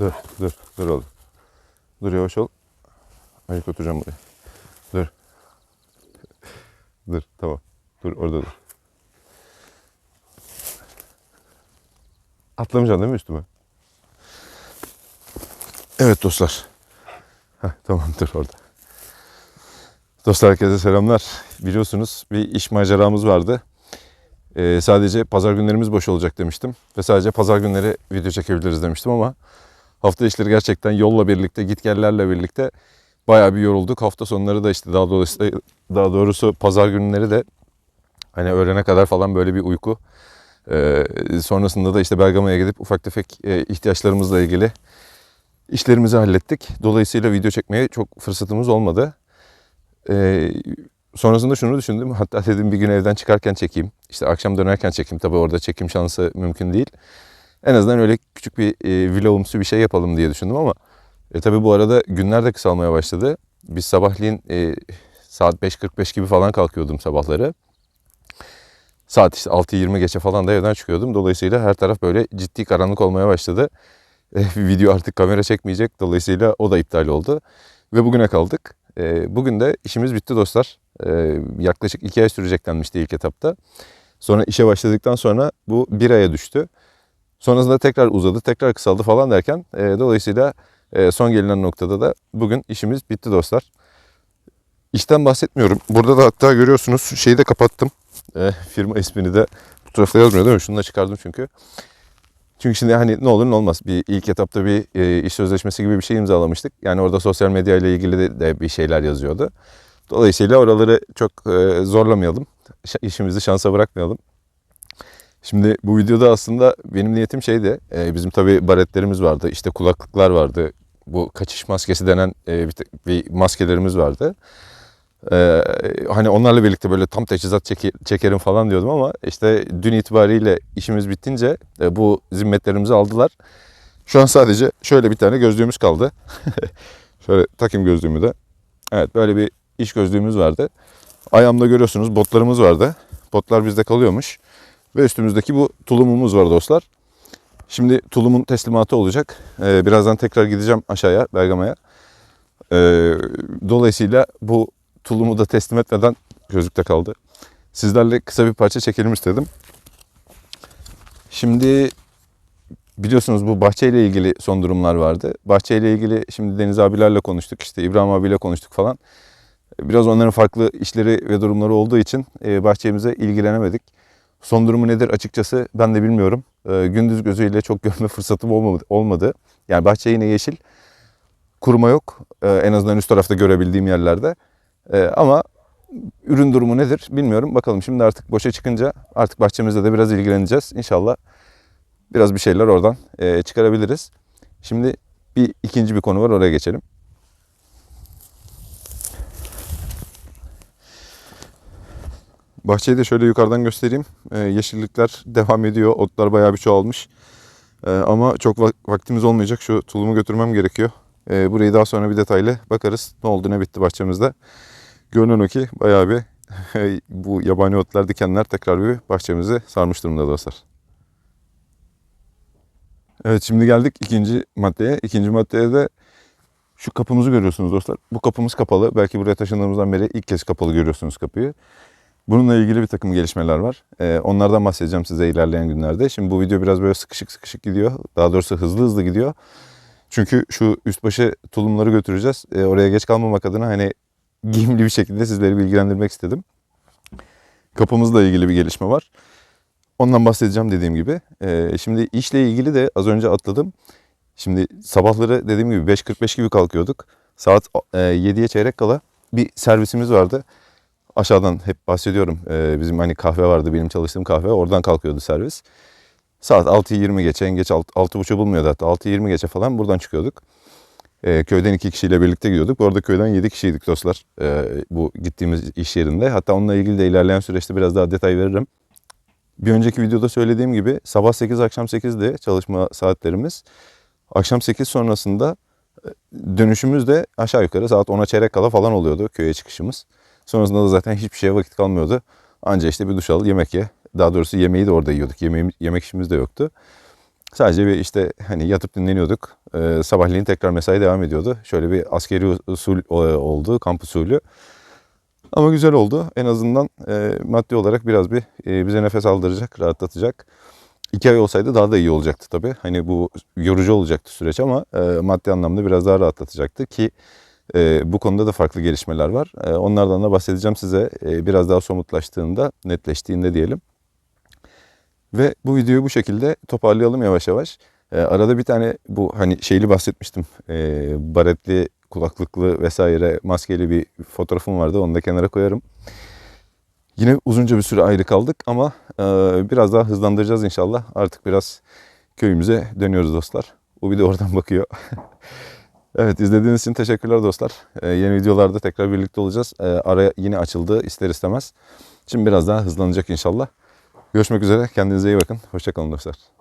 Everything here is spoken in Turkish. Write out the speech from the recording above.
Dur, dur, dur oğlum. Dur yavaş ol. Ayık oturacağım buraya. Dur. Dur, tamam. Dur, orada dur. Atlamayacaksın değil mi üstüme? Evet dostlar. Heh, tamam dur orada. Dostlar herkese selamlar. Biliyorsunuz bir iş maceramız vardı. Ee, sadece pazar günlerimiz boş olacak demiştim. Ve sadece pazar günleri video çekebiliriz demiştim ama hafta işleri gerçekten yolla birlikte, gitgellerle birlikte bayağı bir yorulduk. Hafta sonları da işte daha doğrusu, daha doğrusu pazar günleri de hani öğlene kadar falan böyle bir uyku. Ee, sonrasında da işte Bergama'ya gidip ufak tefek e, ihtiyaçlarımızla ilgili işlerimizi hallettik. Dolayısıyla video çekmeye çok fırsatımız olmadı. Ee, sonrasında şunu düşündüm. Hatta dedim bir gün evden çıkarken çekeyim. İşte akşam dönerken çekeyim. Tabii orada çekim şansı mümkün değil. En azından öyle küçük bir e, vlogumsu bir şey yapalım diye düşündüm ama e, tabii bu arada günler de kısalmaya başladı. Biz sabahleyin e, saat 5.45 gibi falan kalkıyordum sabahları. Saat işte 6.20 geçe falan da evden çıkıyordum. Dolayısıyla her taraf böyle ciddi karanlık olmaya başladı. E, video artık kamera çekmeyecek. Dolayısıyla o da iptal oldu. Ve bugüne kaldık. E, bugün de işimiz bitti dostlar. E, yaklaşık iki ay sürecek denmişti ilk etapta. Sonra işe başladıktan sonra bu bir aya düştü. Sonrasında tekrar uzadı, tekrar kısaldı falan derken e, dolayısıyla e, son gelinen noktada da bugün işimiz bitti dostlar. İşten bahsetmiyorum. Burada da hatta görüyorsunuz şeyi de kapattım. E, firma ismini de bu tarafta yazmıyor değil mi? Şunu da çıkardım çünkü. Çünkü şimdi hani ne olur ne olmaz bir ilk etapta bir e, iş sözleşmesi gibi bir şey imzalamıştık. Yani orada sosyal medya ile ilgili de, de bir şeyler yazıyordu. Dolayısıyla oraları çok e, zorlamayalım. İşimizi şansa bırakmayalım. Şimdi bu videoda aslında benim niyetim şeydi. e, bizim tabii baretlerimiz vardı. işte kulaklıklar vardı. Bu kaçış maskesi denen e, bir, bir maskelerimiz vardı. E, hani onlarla birlikte böyle tam teçhizat çeke- çekerim falan diyordum ama işte dün itibariyle işimiz bittince e, bu zimmetlerimizi aldılar. Şu an sadece şöyle bir tane gözlüğümüz kaldı. şöyle takayım gözlüğümü de. Evet böyle bir iş gözlüğümüz vardı. Ayağımda görüyorsunuz botlarımız vardı. Botlar bizde kalıyormuş. Ve üstümüzdeki bu tulumumuz var dostlar. Şimdi tulumun teslimatı olacak. Ee, birazdan tekrar gideceğim aşağıya Bergama'ya. Ee, dolayısıyla bu tulumu da teslim etmeden gözlükte kaldı. Sizlerle kısa bir parça çekelim istedim. Şimdi biliyorsunuz bu bahçeyle ilgili son durumlar vardı. Bahçeyle ilgili şimdi Deniz abilerle konuştuk. işte İbrahim abiyle konuştuk falan. Biraz onların farklı işleri ve durumları olduğu için e, bahçemize ilgilenemedik. Son durumu nedir açıkçası ben de bilmiyorum. E, gündüz gözüyle çok görme fırsatım olmadı. olmadı. Yani bahçe yine yeşil. Kuruma yok. E, en azından üst tarafta görebildiğim yerlerde. E, ama ürün durumu nedir bilmiyorum. Bakalım şimdi artık boşa çıkınca artık bahçemizde de biraz ilgileneceğiz. İnşallah biraz bir şeyler oradan e, çıkarabiliriz. Şimdi bir ikinci bir konu var oraya geçelim. Bahçeyi de şöyle yukarıdan göstereyim. Ee, yeşillikler devam ediyor. Otlar bayağı bir çoğalmış. Ee, ama çok vak- vaktimiz olmayacak. Şu tulumu götürmem gerekiyor. Ee, burayı daha sonra bir detaylı bakarız. Ne oldu ne bitti bahçemizde. Görünen o ki bayağı bir bu yabani otlar, dikenler tekrar bir bahçemizi sarmış durumda dostlar. Evet şimdi geldik ikinci maddeye. İkinci maddeye de şu kapımızı görüyorsunuz dostlar. Bu kapımız kapalı. Belki buraya taşındığımızdan beri ilk kez kapalı görüyorsunuz kapıyı. Bununla ilgili bir takım gelişmeler var. Ee, onlardan bahsedeceğim size ilerleyen günlerde. Şimdi bu video biraz böyle sıkışık sıkışık gidiyor. Daha doğrusu hızlı hızlı gidiyor. Çünkü şu üst başı tulumları götüreceğiz. Ee, oraya geç kalmamak adına hani giyimli bir şekilde sizleri bilgilendirmek istedim. Kapımızla ilgili bir gelişme var. Ondan bahsedeceğim dediğim gibi. Ee, şimdi işle ilgili de az önce atladım. Şimdi sabahları dediğim gibi 5.45 gibi kalkıyorduk. Saat e, 7'ye çeyrek kala bir servisimiz vardı aşağıdan hep bahsediyorum. Ee, bizim hani kahve vardı benim çalıştığım kahve. Oradan kalkıyordu servis. Saat 6.20 geçe en geç 6.30 bulmuyordu hatta 6.20 geçe falan buradan çıkıyorduk. Ee, köyden iki kişiyle birlikte gidiyorduk. Bu arada köyden 7 kişiydik dostlar ee, bu gittiğimiz iş yerinde. Hatta onunla ilgili de ilerleyen süreçte biraz daha detay veririm. Bir önceki videoda söylediğim gibi sabah 8 akşam 8'di çalışma saatlerimiz. Akşam 8 sonrasında e, dönüşümüz de aşağı yukarı saat 10'a çeyrek kala falan oluyordu köye çıkışımız. Sonrasında da zaten hiçbir şeye vakit kalmıyordu. Anca işte bir duş al, yemek ye. Daha doğrusu yemeği de orada yiyorduk. Yemeğim, yemek işimiz de yoktu. Sadece bir işte hani yatıp dinleniyorduk. Ee, sabahleyin tekrar mesai devam ediyordu. Şöyle bir askeri usul e, oldu, kamp usulü. Ama güzel oldu. En azından e, maddi olarak biraz bir e, bize nefes aldıracak, rahatlatacak. İki ay olsaydı daha da iyi olacaktı tabii. Hani bu yorucu olacaktı süreç ama e, maddi anlamda biraz daha rahatlatacaktı ki e, bu konuda da farklı gelişmeler var. E, onlardan da bahsedeceğim size e, biraz daha somutlaştığında, netleştiğinde diyelim. Ve bu videoyu bu şekilde toparlayalım yavaş yavaş. E, arada bir tane bu hani şeyli bahsetmiştim. E, baretli, kulaklıklı vesaire maskeli bir fotoğrafım vardı. Onu da kenara koyarım. Yine uzunca bir süre ayrı kaldık ama e, biraz daha hızlandıracağız inşallah. Artık biraz köyümüze dönüyoruz dostlar. Bu bir de oradan bakıyor. evet izlediğiniz için teşekkürler dostlar. E, yeni videolarda tekrar birlikte olacağız. E, ara yine açıldı ister istemez. Şimdi biraz daha hızlanacak inşallah. Görüşmek üzere. Kendinize iyi bakın. Hoşçakalın dostlar.